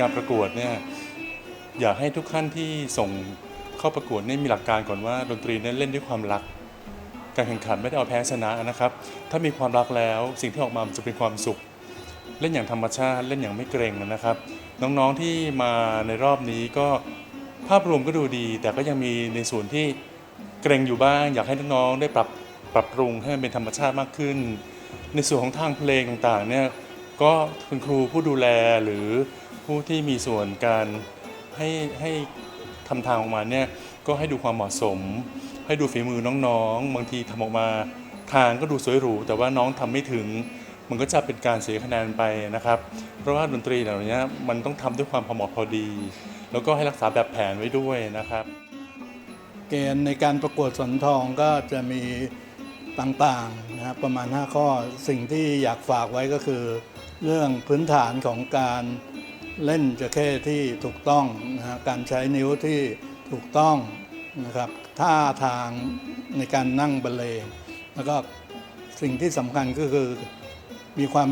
การประกวดเนี่ยอยากให้ทุกท่านที่ส่งเข้าประกวดเนี่ยมีหลักการก่อนว่าดนตรีเนี่ยเล่นด้วยความรัก การแข่งขันไม่ได้เอาแพ้ชนะนะครับ ถ้ามีความรักแล้วสิ่งที่ออกมามจะเป็นความสุข เล่นอย่างธรรมชาติเล่นอย่างไม่เกรงนะครับ น้องๆที่มาในรอบนี้ก็ภาพรวมก็ดูดี แต่ก็ยังมีในส่วนที่เกรงอยู่บ้าง อยากให้น้องๆได้ปรับปรับปรุงให้มันเป็นธรรมชาติมากขึ้น ในส่วนของทางเพลงต่างๆเนี่ยก็คุณครูผู้ดูแลหรือ ผู้ที่มีส่วนการให้ให้ทำทางออกมาเนี่ยก็ให้ดูความเหมาะสม ให้ดูฝีมือน้องๆ บางทีทำออกมาทางก็ดูสวยหรู แต่ว่าน้องทำไม่ถึง มันก็จะเป็นการเสียคะแนนไปนะครับ เพราะว่าดนตรีเหล่านี้มันต้องทำด้วยความพอเหมาะพอดี แล้วก็ให้รักษาแบบแผนไว้ด้วยนะครับ เกณฑ์ในการประกวดสนทองก็จะมีต่างๆนะครับประมาณ 5 ข้อสิ่งที่อยากฝากไว้ก็คือ เรื่องพื้นฐานของการ เล่นจะเข้ที่ถูกต้องนะฮะการใช้นิ้วที่ถูกต้องนะครับท่าทางในการนั่งบรรเลงแล้วก็สิ่งที่สำคัญก็คือมีความ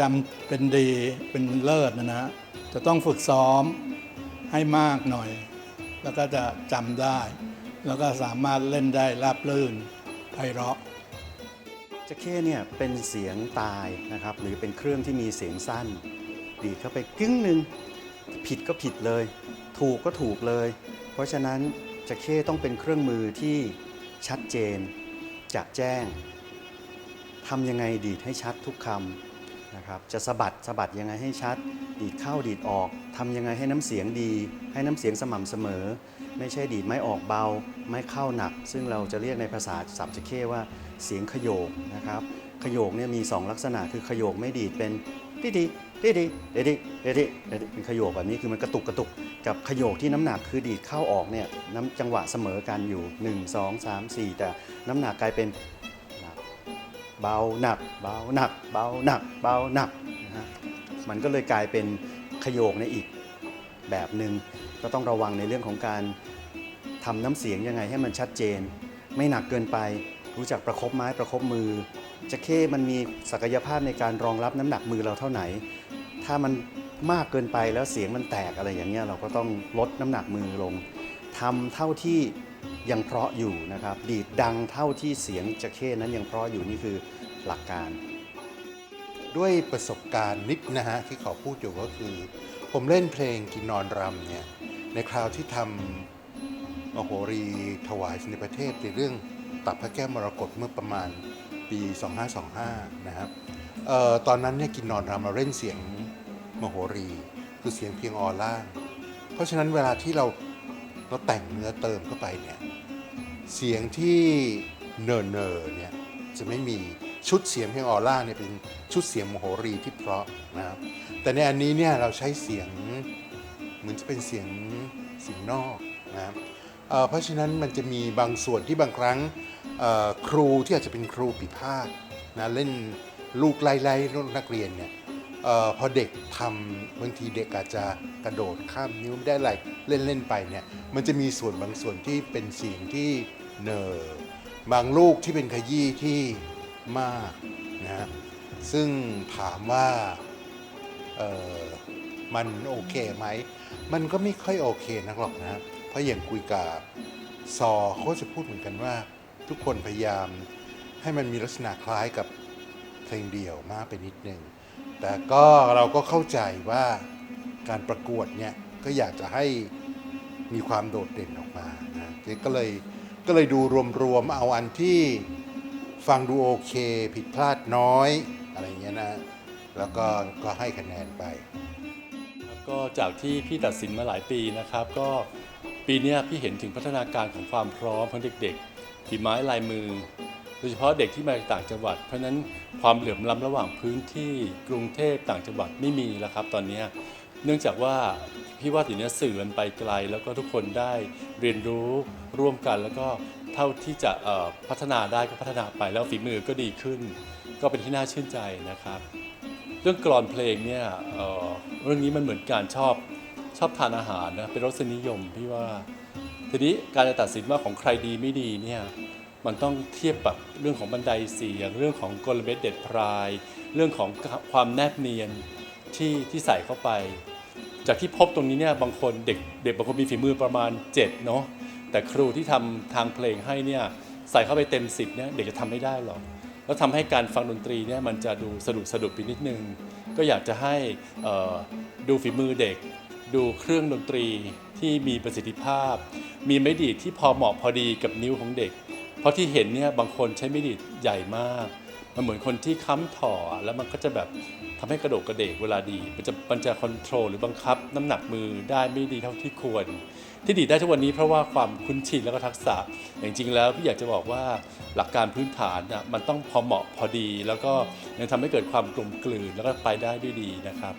จำเป็นดีเป็นเลิศนะฮะจะต้องฝึกซ้อมให้มากหน่อย แล้วก็จะจำได้ แล้วก็สามารถเล่นได้ราบรื่นไพเราะจะเข้เนี่ยเป็นเสียงตายนะครับหรือเป็นเครื่องที่มีเสียงสั้น ดีดเข้าไปกึ้งหนึ่งผิดก็ผิดเลย ถูกก็ถูกเลย เพราะฉะนั้นจะเข้ต้องเป็นเครื่องมือที่ชัดเจนจากแจ้งทำยังไงดีดให้ชัดทุกคำนะครับจะสะบัดสะบัดยังไงให้ชัด ดีดเข้าดีดออกทำยังไงให้น้ำเสียงดี ให้น้ำเสียงสม่ำเสมอ ไม่ใช่ดีดไม่ออกเบา ไม่เข้าหนัก ซึ่งเราจะเรียกในภาษาสับจะเข้ว่าเสียงขโยกนะครับขโยกเนี่ยมี 2 ลักษณะคือขโยกไม่ดีดเป็นดิดิ ดิดิเดดิเดดิเดดิเป็นขโยกแบบนี้คือมันกระตุกกระตุกกับขโยกที่น้ำหนักคือดีดเข้าออกเนี่ยน้ำจังหวะเสมอกันอยู่ 1 2 3 4 แต่น้ำหนักกลายเป็นหนักเบาหนักเบาหนักเบาหนักเบาหนักนะฮะมันก็เลยกลายเป็นขโยกในอีกแบบหนึ่งก็ต้องระวังในเรื่องของการทำน้ำเสียงยังไงให้มันชัดเจน ไม่หนักเกินไปรู้จักประคบไม้ประคบมือ จะเข้มันมีศักยภาพในการรองรับน้ำหนักมือเราเท่าไหน ถ้ามันมากเกินไปแล้วเสียงมันแตกอะไรอย่างเงี้ยเราก็ต้องลดน้ำหนักมือลงทำเท่าที่ยังเพราะอยู่นะครับ ดีดดังเท่าที่เสียงจะเข้นั้นยังเพราะอยู่นี่คือหลักการ ด้วยประสบการณ์นิดนะฮะที่ขอพูดอยู่ก็คือ ผมเล่นเพลงกินนอนรำเนี่ยในคราวที่ทำมโหรีถวายในประเทศในเรื่องตับพระแก้วมรกตเมื่อประมาณ ปี 2525 นะครับออตอนนั้นเนี่ยกินนอนรำเราเล่นเสียงมโหรี คือเสียงเพียงออล่างเพราะฉะนั้นเวลาที่เราเราแต่งเนื้อเติมเข้าไปเนี่ยเสียงที่เนอเนอเนี่ยจะไม่มีชุดเสียงเพลงออร่าเนี่ยเป็นชุดเสียงมโหรีที่เพราะนะครับแต่ในอันนี้เนี่ยเราใช้เสียงเหมือนจะเป็นเสียงเสียงนอกนะครับเเพราะฉะนั้นมันจะมีบางส่วนที่บางครั้ง ครูที่อาจจะเป็นครูปีพาสนะเล่นลูกไล่ไล่ลูกนักเรียนเนี่ยออพอเด็กทำบางทีเด็กอาจจะกระโดดข้ามนิ้วไม่ได้อะไรเล่นเล่นๆไปเนี่ยมันจะมีส่วนบางส่วนที่เป็นเสียงที่เนอบางลูกที่เป็นขยี้ที่มากนะซึ่งถามว่าเออมันโอเคไหม มันก็ไม่ค่อยโอเคนักหรอกนะเพราะอย่างคุยกับซอเขาจะพูดเหมือนกันว่า ทุกคนพยายามให้มันมีลักษณะคล้ายกับเพลงเดี่ยวมากไปนิดนึง แต่ก็เราก็เข้าใจว่าการประกวดเนี่ยก็อยากจะให้มีความโดดเด่นออกมานะเก็เลยก็เลยดูรวมๆเอาอันที่ฟังดูโอเค ผิดพลาดน้อยอะไรเงี้ยนะ แล้วก็ก็ให้คะแนนไป ก็จากที่พี่ตัดสินมาหลายปีนะครับ ก็ปีนี้พี่เห็นถึงพัฒนาการของความพร้อมของเด็กๆ ฝีไม้ลายมือ โดยเฉพาะเด็กที่มาจากต่างจังหวัด เพราะนั้นความเหลื่อมล้ำระหว่างพื้นที่กรุงเทพต่างจังหวัดไม่มีแล้วครับ ตอนนี้เนื่องจากว่าพี่ว่าทีนี้สื่อมันไปไกล แล้วก็ทุกคนได้เรียนรู้ร่วมกันแล้วก็เท่าที่จะพัฒนาได้ก็พัฒนาไปแล้วฝีมือก็ดีขึ้น ก็เป็นที่น่าชื่นใจนะครับ เรื่องกรอนเพลงเนี่ยเเรื่องนี้มันเหมือนการชอบชอบทานอาหารนะเป็นรสนิยมพี่ว่า ทีนี้การจะตัดสินว่าของใครดีไม่ดีเนี่ยมันต้องเทียบกับเรื่องของบันไดเสียง เรื่องของกลเม็ดเด็ดพราย เรื่องของความแนบเนียนที่ที่ใส่เข้าไป จากที่พบตรงนี้เนี่ยบางคนเด็กเด็กบางคนมีฝีมือประมาณ7เนาะแต่ครูที่ทำทางเพลงให้เนี่ยใส่เข้าไปเต็ม10เนี่ยเด็กจะทำไม่ได้หรอกแล้วทำให้การฟังดนตรีเนี่ยมันจะดูสะดุดสะดุดไปนิดนึง ก็อยากจะให้ดูฝีมือเด็ก ดูเครื่องดนตรีที่มีประสิทธิภาพ มีไม้ดีดที่พอเหมาะพอดีกับนิ้วของเด็ก เพราะที่เห็นเนี่ยบางคนใช้ไม้ดีดใหญ่มาก มันเหมือนคนที่ค้ำถ่อแล้วมันก็จะแบบทำให้กระโดกกระเดกเวลาดีมันจะมันจะคอนโทรลหรือบังคับ น้ำหนักมือได้ไม่ดีเท่าที่ควร ที่ดีได้ทุกวันนี้เพราะว่าความคุ้นชินแล้วก็ทักษะอย่างจริงแล้วพี่อยากจะบอกว่าหลักการพื้นฐานน่ะมันต้องพอเหมาะพอดี แล้วก็ยังทำให้เกิดความกลมกลืนแล้วก็ไปได้ด้วยดีนะครับ